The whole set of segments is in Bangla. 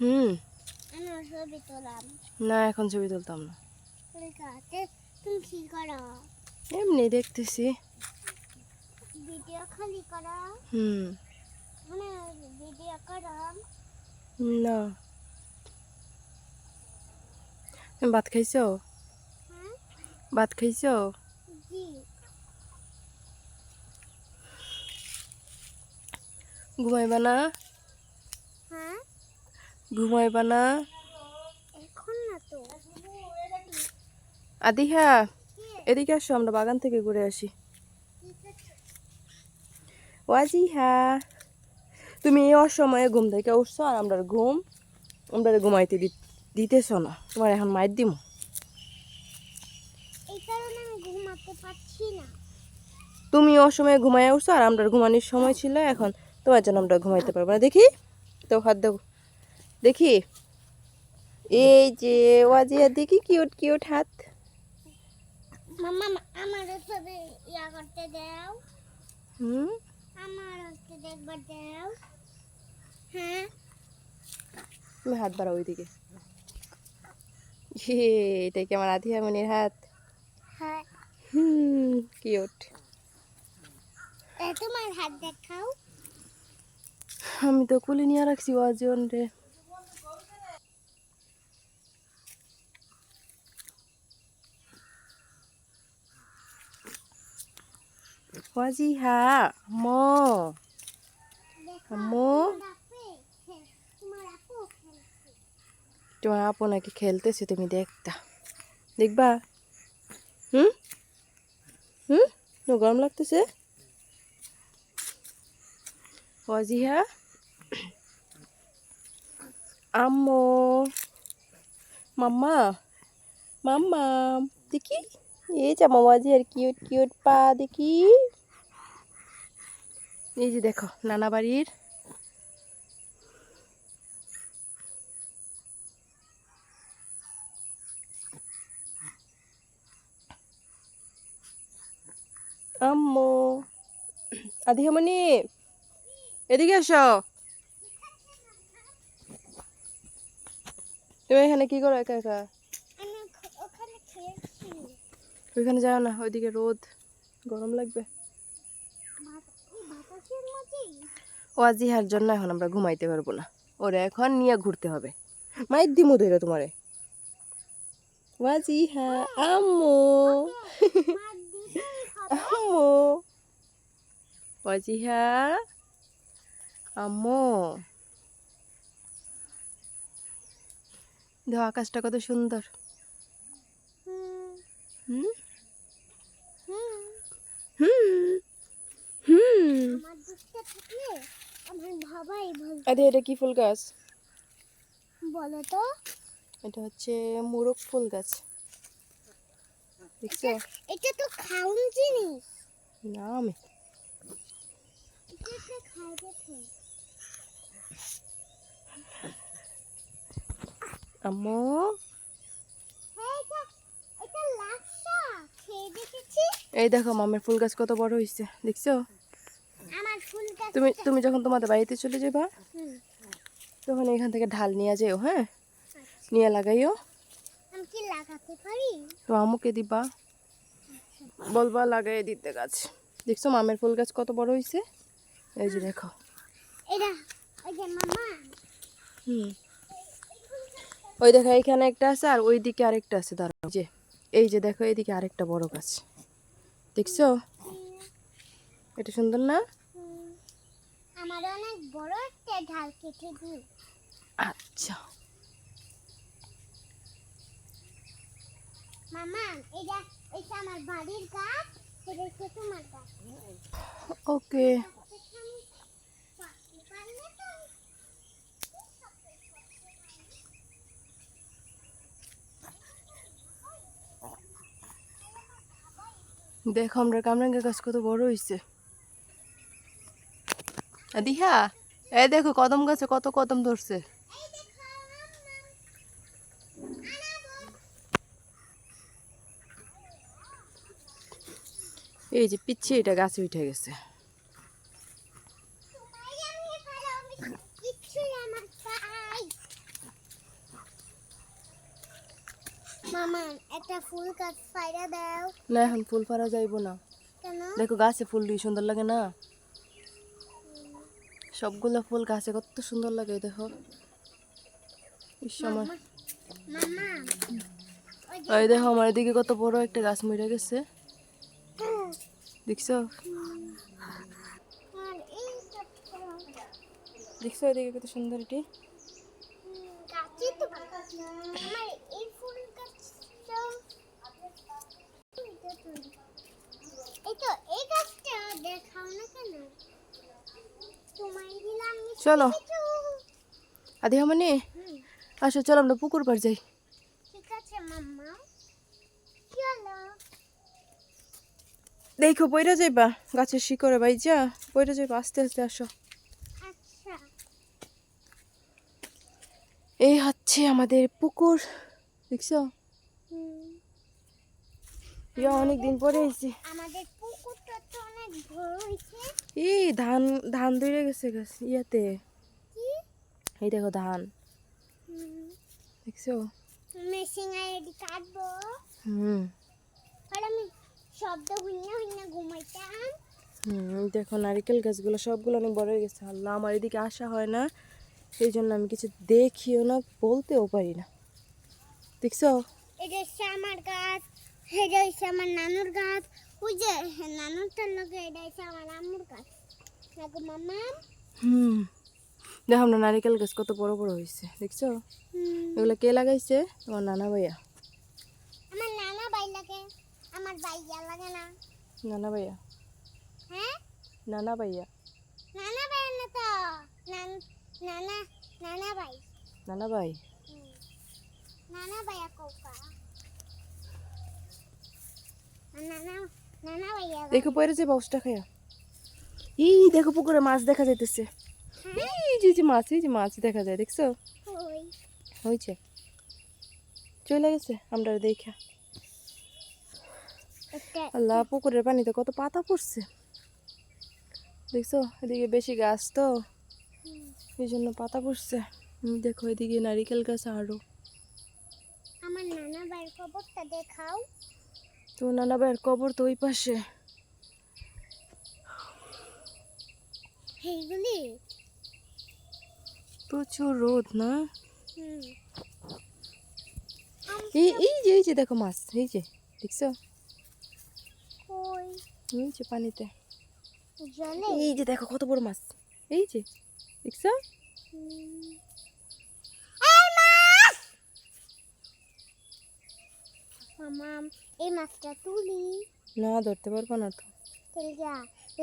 হুম। না এখন ছবি তুলতাম না। তুমি কি করো? এমনি দেখতেছি। হুম। না ভাত খাইছো? হ্যাঁ? ভাত খাইছো? ঘুমাইবা না? ঘুমাইবা না? আদিহা এদিকে আসো আমরা বাগান থেকে ঘুরে আসি। ওয়াজিহা তুমি এই অসময়ে ঘুম থেকে উঠছো আর আমরা ঘুম আমরা ঘুমাইতে দিতেছ না। তোমার এখন দিম। পারছি না। তুমি অসময়ে ঘুমাই উঠছো আর আমরা ঘুমানোর সময় ছিল এখন তোমার জন্য আমরা ঘুমাইতে পারব না। দেখি তো হাত দেবো দেখি। এই যে ওয়াজিয়া দেখি কিউট কিউট হাত। মামা আমার ছবি ইয়া করতে দাও। হুম? আমার হচ্ছে দেখবার দাও। হ্যাঁ? তুমি হাত বাড়াও ওইদিকে। এটা কি আমার আধিয়া মনির হাত? হ্যাঁ। হুম কিউট। তোমার হাত দেখাও। আমি তো কুলি নিয়ে রাখছি ওয়াজন রে। ওয়াজিহা মো আম্মু তোমার আপু নাকি খেলতেছে তুমি দেখতা দেখবা হুম হুম গরম লাগতেছে ওয়াজিহা আম্মু মাম্মা মাম্মা দেখি এই যে আমার ওয়াজিহার কিউট কিউট পা দেখি এই যে দেখো নানা বাড়ির। আম্মু আধিকামণি এদিকে আসো তুমি এখানে কি করো একা একা? ওইখানে যাও না ওইদিকে রোদ গরম লাগবে। বাতাসের মধ্যেই ও আজিহার জন্য এখন আমরা ঘুমাইতে পারব না। ওরা এখন নিয়ে ঘুরতে হবে। মায়ের দিমু ধরে তোমারে। ওয়াজিহা আম্মু। আম্মু। ওয়াজিহা আম্মু। দেখো আকাশটা কত সুন্দর। হুম, হুম। হুম। আমার আরে এটা কি ফুল গাছ? বলো তো এটা হচ্ছে মুরগ ফুল গাছ। দেখছ? এটা তো খাউন জিনিস। না আমি আম্মু? হ্যাঁ এই দেখো মামের ফুল গাছ কত বড় হয়েছে দেখছ? তুমি তুমি যখন তোমাদের বাড়িতে চলে যাবা তখন এখান থেকে ঢাল নিয়ে যেও হ্যাঁ? নিয়ে লাগাইও। তো আমুকে দিবা। বলবা লাগাই দিতে গাছ। দেখছ মামের ফুল গাছ কত বড় হয়েছে এই যে দেখো। ওই হুম। ওই দেখো এখানে একটা আছে আর ওই দিকে আরেকটা আছে দাঁড়াও। যে এই যে দেখো এইদিকে আরেকটা বড় গাছ। দেখছ? এটা সুন্দর না? আমার অনেক বড় একটা ঢাল কেটে দিই। আচ্ছা। মামা এটা এটা আমার বাড়ির গাছ এটা হচ্ছে তোমার গাছ। ওকে। দেখো আমরা কামরাঙ্গা গাছ কত বড় হয়েছে দিহা এই দেখো কদম গাছে কত কদম ধরছে। এই যে পিছিয়ে এটা গাছে উঠে গেছে। ফুল না এখন ফুল যাইবো না। দেখো গাছে ফুল সুন্দর লাগে না? সবগুলো ফুল গাছে কত সুন্দর লাগে দেখো। সময়। ওই দেখো আমার এদিকে কত বড় একটা গাছ মরে গেছে। দেখছ? দেখছ এদিকে কত সুন্দর এটি? এই তো এই গাছটা দেখাও না কেন? চলো। আদি মানে আসো, চলো আমরা পুকুর পার যাই। দেখো পইরা যাইবা, গাছের শিকড়ে ভাই যা পইরা যাইবা, আস্তে আস্তে আসো। এই হচ্ছে আমাদের পুকুর, দেখছ? অনেক দিন পরে এসেছি। আমাদের পুকুরটা তো অনেক বড় হয়েছে। এই ধান ধান ধরে গেছে গাছ ইয়াতে। এই দেখো ধান। দেখছ? মেশিন আইডি কাটবো। হুম। আমি শব্দ হইনা হইনা ঘুমাইতাম। হুম দেখো নারিকেল গাছগুলো সবগুলো অনেক বড় হয়ে গেছে। আল্লাহ আমার এদিকে আসা হয় না। সেই জন্য আমি কিছু দেখিও না বলতেও পারি না। দেখছ? এটা হচ্ছে আমার গাছ এটা হচ্ছে আমার নানুর গাছ। ওই যে নানুরটার লগে এটা হচ্ছে আমার আম্মুর গাছ নাকো মামা হুম দেখো আমরা নারিকেল গাছ কত বড় বড় হয়েছে দেখছ এগুলো কে লাগাইছে আমার নানা ভাইয়া আমার নানা বাই লাগে আমার বাইয়া লাগে না নানা ভাইয়া হ্যাঁ নানা ভাইয়া নানা বাই না তো নানা নানা বাই নানা ভাই নানা বাইয়া কোকা নানা দেখো পরে যে বাউসটা খায়া এই দেখো পুকুরে মাছ দেখা যাইতেছে। হ্যাঁ। এই যে যে মাছ এই যে মাছ দেখা যায় দেখছ? হয়েছে চলে গেছে আমরা দেখা আল্লাহ পুকুরের পানিতে কত পাতা পড়ছে। দেখছ? এদিকে বেশি গাছ তো। এই জন্য পাতা পড়ছে। দেখো এদিকে নারিকেল গাছ আরও। আমার নানা বাইয়ের খবরটা দেখাও। তো নানা ভাইয়ের কবর তো ওই পাশে। প্রচুর রোদ না? এই এই যে এই যে দেখো মাছ এই যে দেখছ? এই যে পানিতে। এই যে দেখো কত বড় মাছ। এই যে দেখছ হুম। এই মাছ মামা এই মাছটা তুলি। না ধরতে পারব না তো। যা।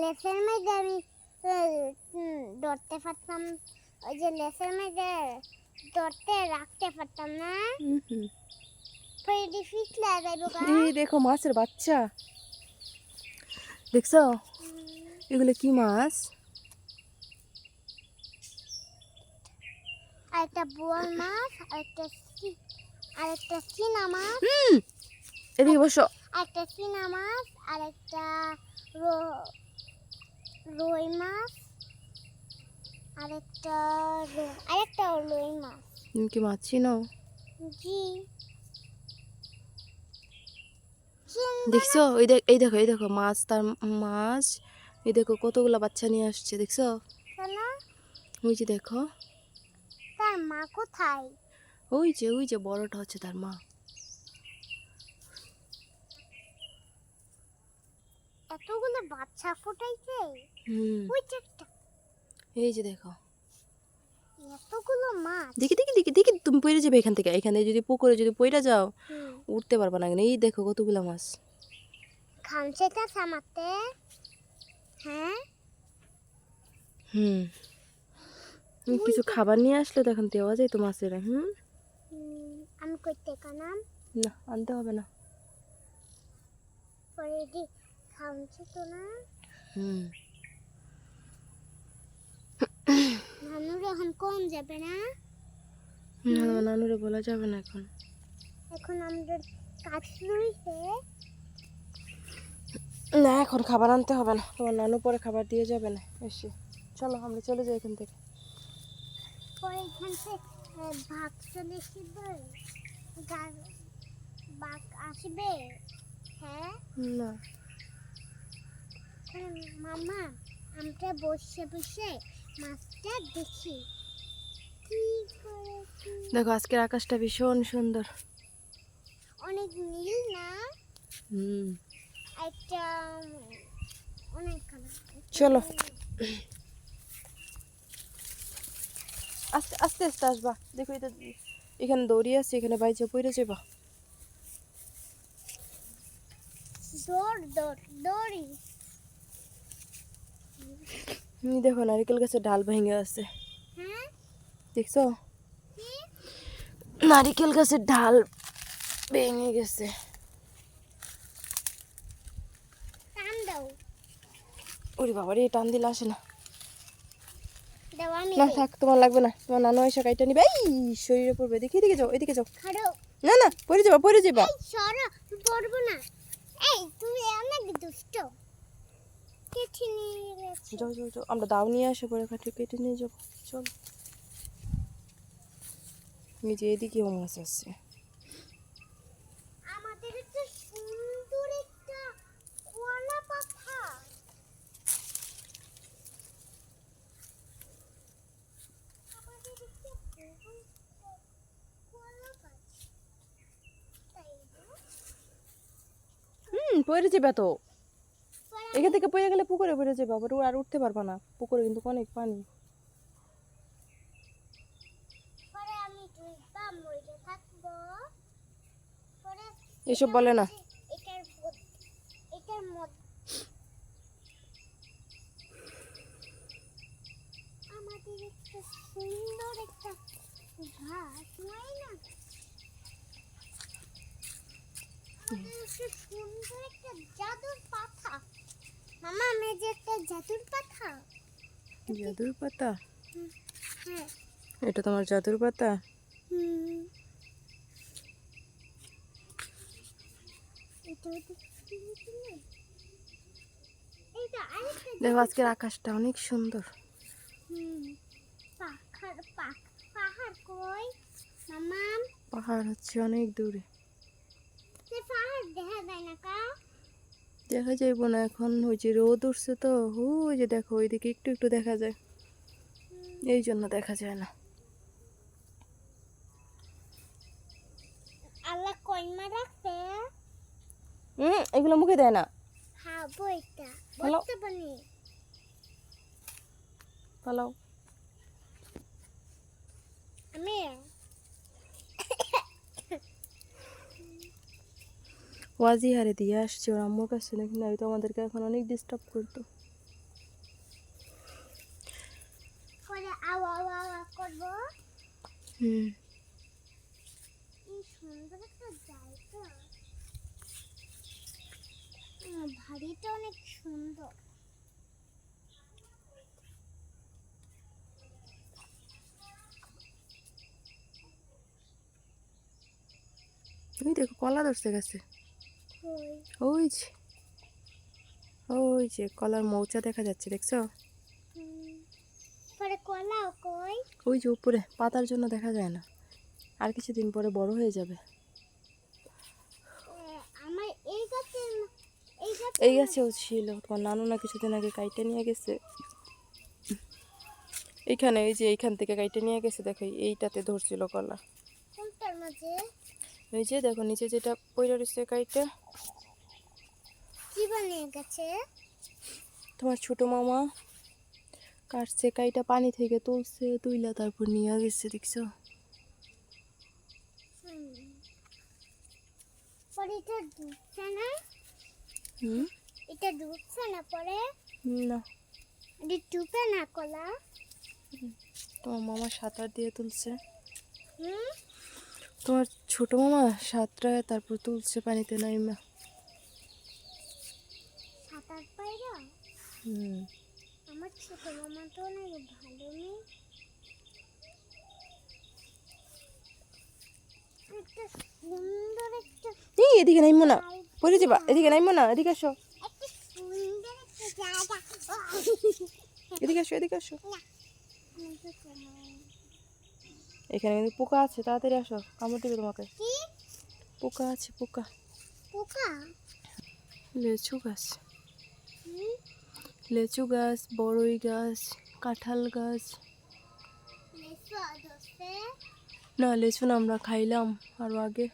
লেসের মধ্যে আমি ধরতে পারতাম ওই যে লেসের মধ্যে ধরতে রাখতে পারতাম না। দেখো মাছের বাচ্চা। দেখছ? এগুলো কি মাছ? আর একটা বোয়াল মাছ আর একটা আর একটা চিনা মাছ। এদিকে বসো। একটা চিনা মাছ আর একটা রো- রুই মাছ আর একটা আর একটা রুই মাছ। তুমি কি মাছ চিনো? জি। দেখছ? এই দেখ এই দেখো এই দেখো মাছ তার মাছ। এই দেখো কতগুলো বাচ্চা নিয়ে আসছে দেখছ? ওই যে দেখো। তার মা কোথায়? ওই যে ওই যে বড়টা হচ্ছে তার মা। এতগুলো বাচ্চা ফোটাইছে হুম। ওই একটা। এই যে দেখো। এতগুলো মাছ। দেখি দেখি দেখি দেখি তুমি পইরে যাবে এখান থেকে। এখানে যদি পুকুরে যদি পইরা যাও উঠতে পারবা না এই দেখো কতগুলো মাছ। খামছেটা সামাতে হ্যাঁ? হুম। কিছু খাবার নিয়ে আসলে তখন দেওয়া যায় তো মাছের হুম? হুম, আমি করতে কানাম। না আনতে হবে না। পরে দি খামছে তো না? হুম। নানুর এখন কম যাবে না? না নানুরে বলা যাবে না এখন। এখন আমাদের কাজ রয়েছে। না এখন খাবার আনতে হবে না। তোমার নানু পরে খাবার দিয়ে যাবে না। এসে। চলো আমরা চলে যাই এখান থেকে। পরে এখান থেকে ভাত চলে আসবে? হ্যাঁ? না। মামা? আমরা বসে বসে মাছটা দেখি। দেখো আজকের আকাশটা ভীষণ সুন্দর। অনেক নীল না? হুম। একটা অনেক চলো। আস্তে আস্তে আস্তে আসবা। দেখো এটা এখানে দৌড়িয়ে আছে এখানে বাইচে পড়ে যাবা দৌড় দৌড় দৌড়ি। দেখো নারিকেল গাছের ডাল ভেঙে আছে। দেখছ? নারিকেল গাছের ডাল ভেঙে গেছে। ওরে বাবা রে টান দিলে আসে না। না থাক তোমার লাগবে না। তোমার নানু এসে কাইটা নিবে। এই শরীরে পড়বে। দেখি এদিকে যাও এদিকে যাও। না না পড়ে যাবা পড়ে যাবা। সরো পড়ব না। এই তুমি অনেক দুষ্ট। কেটে নিয়ে গেছো। যাও যাও যাও আমরা দাও নিয়ে আসে কাঠি কেটে নিয়ে যাব। চল। এই যে এদিকেও মাছ আছে আমাদের একটা সুন্দর কলা পাতা? হুম পড়ে যাবে তো এখান থেকে পড়ে গেলে পুকুরে পড়ে যাবে আবার আর উঠতে পারবা না। পুকুরে কিন্তু অনেক পানি। এসব বলে না। সুন্দর একটা ঘাস নাই না? সুন্দর একটা জাদুর পাতা মামা আমি যে একটা জাদুর পাতা। জাদুর পাতা? হ্যাঁ। এটা তোমার জাদুর পাতা? দেখো আজকের আকাশটা অনেক সুন্দর। পাহাড় হচ্ছে অনেক দূরে সে পাহাড় দেখা যায় না কা দেখা যাইব না এখন ওই যে রোদ উঠছে তো ওই যে দেখো ওইদিকে একটু একটু দেখা যায়। এই জন্য দেখা যায় না। আল্লাহ কইমা হুম এগুলো মুখে দেয় না। হ্যাঁ বইটা। পালাও আমি ওয়াজি হারে দিয়ে আসছে ওর আম্মুর কাছে নাকি না তো আমাদেরকে এখন অনেক ডিস্টার্ব করতো। হুম। বাড়িটা অনেক সুন্দর। ওই দেখো কলা ধরতে গেছে। ওই যে ওই যে কলার মৌচা দেখা যাচ্ছে দেখছ? ওই যে উপরে পাতার জন্য দেখা যায় না। আর কিছুদিন পরে বড় হয়ে যাবে। এই গাছেও ছিল তোমার নানু না কিছুদিন আগে কাইটে নিয়ে গেছে। এইখানে এই যে এইখান থেকে কাইটে নিয়ে গেছে দেখো এইটাতে ধরছিল কলা। এই যে দেখো নিচে যেটা পইরা রয়েছে কাইটা কি বানিয়ে গেছে? তোমার ছোট মামা কাটছে কাইটা পানি থেকে তুলছে তুইলা তারপর নিয়ে গেছে দেখছ? পরে এটা ডুবছে না? হুম? এটা ডুবছে না পরে? না। এটা ডুবে না কলা? তোমার মামা সাঁতার দিয়ে তুলছে। হুম? তোমার ছোট মামা সাঁতরায় তারপর তুলছে পানিতে নাইমা। হুম। আমার ছোট মামা তো অনেক ভালো নেই একটা সুন্দর একটা এই এদিকে নাইমো না। পড়ে যাবা। এদিকে নাইমো না এদিকে আসো। একটা সুন্দর একটা জায়গা। এদিকে আসো এদিকে আসো। এখানে কিন্তু পোকা আছে তাড়াতাড়ি আসো। কামড় দেবে তোমাকে। পোকা আছে পোকা। পোকা? লেচু গাছ। লেচু গাছ বড়ই গাছ কাঁঠাল গাছ। না লেচু না আমরা খাইলাম আরও আগে।